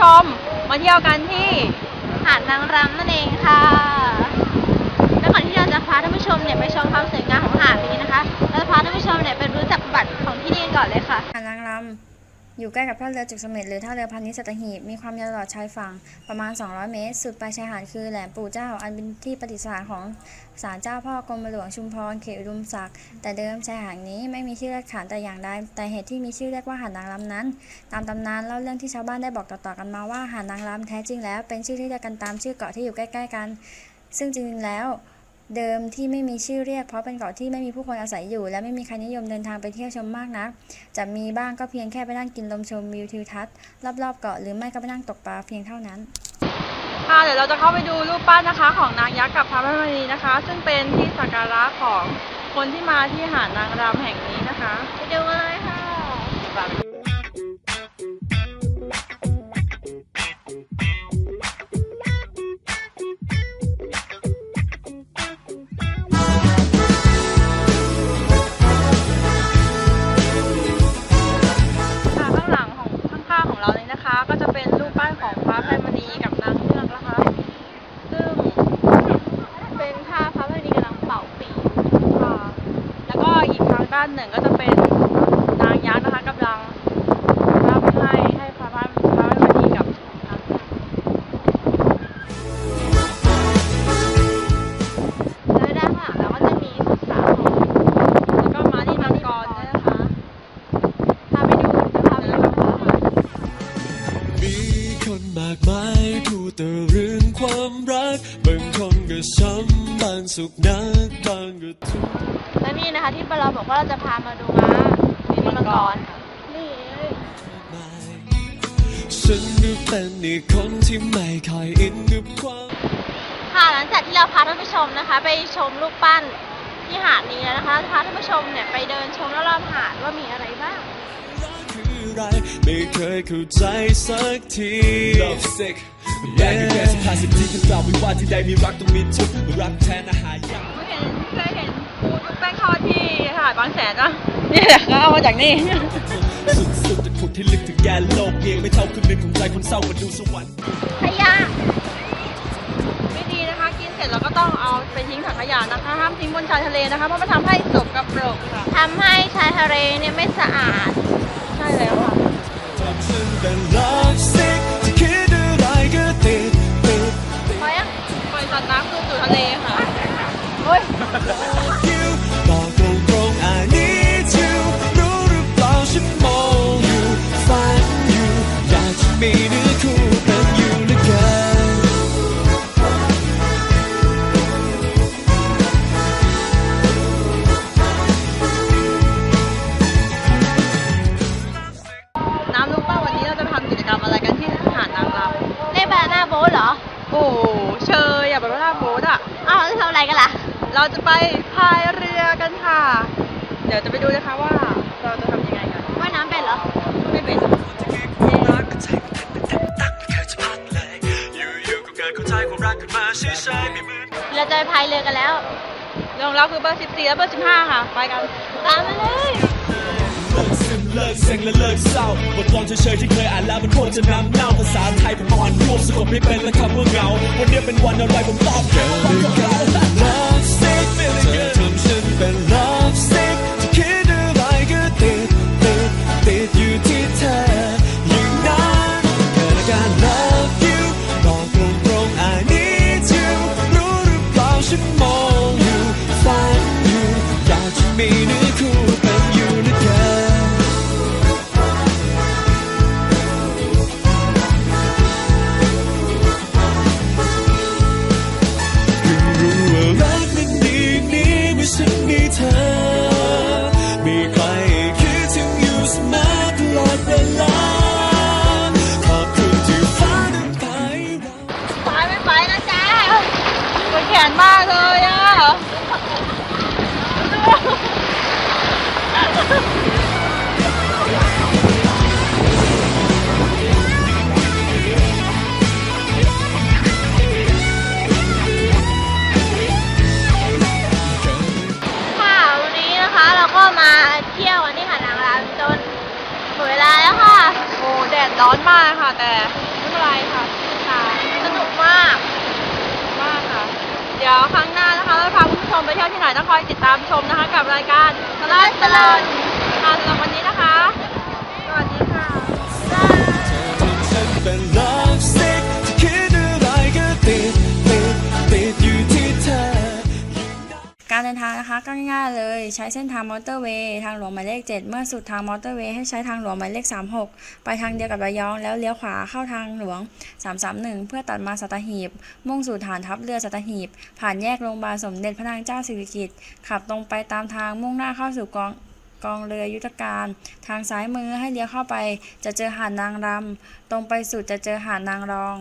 ชม มาเที่ยวกันที่หาดนางรำนั่นเองค่ะ แล้วก่อนที่เราจะพาท่านผู้ชมเนี่ยไปชมความสวยงามของหาดนี้นะคะ อยู่ใกล้กับท่าเรือจุกเสม็ดหรือท่าเรือพาณิสัตหีบมีความยาวตลอดชายฝั่งประมาณ 200 เมตร สุดปลายชายหาดคือแหลมปู่เจ้า อันเป็นที่ประดิษฐานของศาลเจ้าพ่อกรมหลวงชุมพรเขตอุดมศักดิ์แต่เดิมชายหาดนี้ไม่มีชื่อเรียกขานแต่อย่างใดแต่เหตุที่มีชื่อเรียกว่าหาดนางรำนั้น ตามตำนานเล่าเรื่องที่ชาวบ้านได้บอกต่อๆกันมาว่าหาดนางรำแท้จริงแล้วเป็นชื่อที่เรียกกันตามชื่อเกาะที่อยู่ใกล้ ๆ กัน ซึ่งจริงๆแล้ว เดิมที่ไม่มีชื่อเรียก เพราะเป็นเกาะที่ไม่มีผู้คนอาศัยอยู่ และไม่มีใครนิยมเดินทางไปเที่ยวชมมากนัก จะมีบ้างก็เพียงแค่ไปนั่งกินลมชมวิวทิวทัศน์รอบๆเกาะหรือไม่ก็ไปนั่งตกปลาเพียงเท่านั้นค่ะเดี๋ยวเราจะเข้าไปดูรูปปั้นนะคะ ของนางยักษ์กับพระแม่มณีนะคะ ซึ่งเป็นที่สักการะของคนที่มาที่หาดนางรำแห่งนี้นะคะ ไปดูกันเลยค่ะค่ะ ก็จะเป็นนางยักษ์นะคะกำลังรับให้ให้พระพระพระแม่มณีกับนางเงือกแล้วด้านข้างหลังเราก็จะมีสุสานของแล้วก็มาที่มังกรด้วยนะคะพาไปดูพาไปดูนะคะมีคนมากมายพูดแต่เรื่องความรัก ก็ช้ำบางสุขนักบางก็ทุกข์และนี่นะคะที่เราบอกว่าเราจะพามาดูม้ามีมังกรนี่มายฉันก็เป็นอีกคนที่ไม่ค่อยอินกับความค่ะหลังจากที่เราพาท่านผู้ชมนะคะ ไปชมรูปปั้นที่หาดนี้แล้วนะคะพาท่านผู้ชมเนี่ยไปเดินชมรอบๆหาดว่ามีอะไรบ้างรักคืออะไรไม่เคยเข้าใจสักที Love sick แยกกันแค่สิบห้าสิบทีคำตอบไม่ว่าที่ใดมีรักต้องมีทุกข์รักแท้นะหายากเคยเห็นเคยเห็นปูทุกแป้งทอดที่หาดบางแสนนะนี่แหละก็เอามาจากนี่ สุดๆจะขุดที่ลึกถึงแกนโลกเพียงไม่เท่าครึ่งหนึ่งของใจคนเศร้ามาดูสวรรค์ขยะไม่ดีนะคะ กินเสร็จเราก็ต้องเอาไปทิ้งถังขยะนะคะห้ามทิ้งบนชายทะเลนะคะเพราะมันทำให้สกปรกค่ะทำให้ชายทะเลเนี่ยไม่สะอาด เราจะไปพายเรือกันค่ะ เดี๋ยวจะไปดูนะคะว่าเราจะทำยังไงกันว่ายน้ำเป็นเหรอ ไม่เป็นรักก็ใจมันแทบตักไม่เคยจะพักเลยอยู่ๆก็เกิดเข้าใจความรักขึ้นมาเฉยๆไม่เหมือนเราจะไปพายเรือกันแล้วเรื่องของเราคือเบอร์ 14 และเบอร์ 15 ค่ะ ไปกัน ตามมาเลยเลิกซึมเลิกเซ็งและเลิกเศร้าบทกลอนเฉยๆที่เคยอ่านแล้วมันโคตรจะน้ำเน่าภาษาไทยผมอ่อนรวบสะกดไม่เป็นและคำว่าเหงาวันนี้เป็นวันอะไรผมตอบแค่ว่าผมก็เหงา Love sick เธอทำฉันเป็น love sick จะคิดอะไรก็ติดติดติดอยู่ที่เธออย่างนั้นเกิดอาการ love you บอกตรงๆ I need you รู้หรือเปล่าฉันมองอยู่ฝันอยู่อยากจะมีเนื้อคู่ ปวดแขนมากเลยอะค่ะวันนี้นะคะเราก็มาเที่ยวกันที่หาดนางรำจนหมดเวลาแล้วค่ะ โอ้แดดร้อนมากค่ะ แต่ไม่เป็นไรค่ะ เดี๋ยวครั้งหน้านะคะเราพาคุณผู้ชมไปเที่ยวที่ไหนต้องคอยติดตามชมนะคะ กับรายการตลอดตลอดค่ะสำหรับวันนี้นะคะ นะคะก็ง่ายๆเลยใช้เส้นทางมอเตอร์เวย์ทางหลวงหมายเลข 7 เมื่อสุดทางมอเตอร์เวย์ให้ใช้ทางหลวงหมายเลข 36 ไปทางเดียวกับระยองแล้วเลี้ยวขวาเข้าทางหลวง 331 เพื่อตัดมาสัตหีบ มุ่งสู่ฐานทัพเรือสัตหีบ ผ่านแยกโรงพยาบาลสมเด็จพระนางเจ้าสิริกิติ์ขับตรงไปตามทางมุ่งหน้าเข้าสู่กองกองเรือยุทธการ ทางซ้ายมือให้เลี้ยวเข้าไป จะเจอหาดนางรำตรงไปสุดจะเจอหาดนางรอง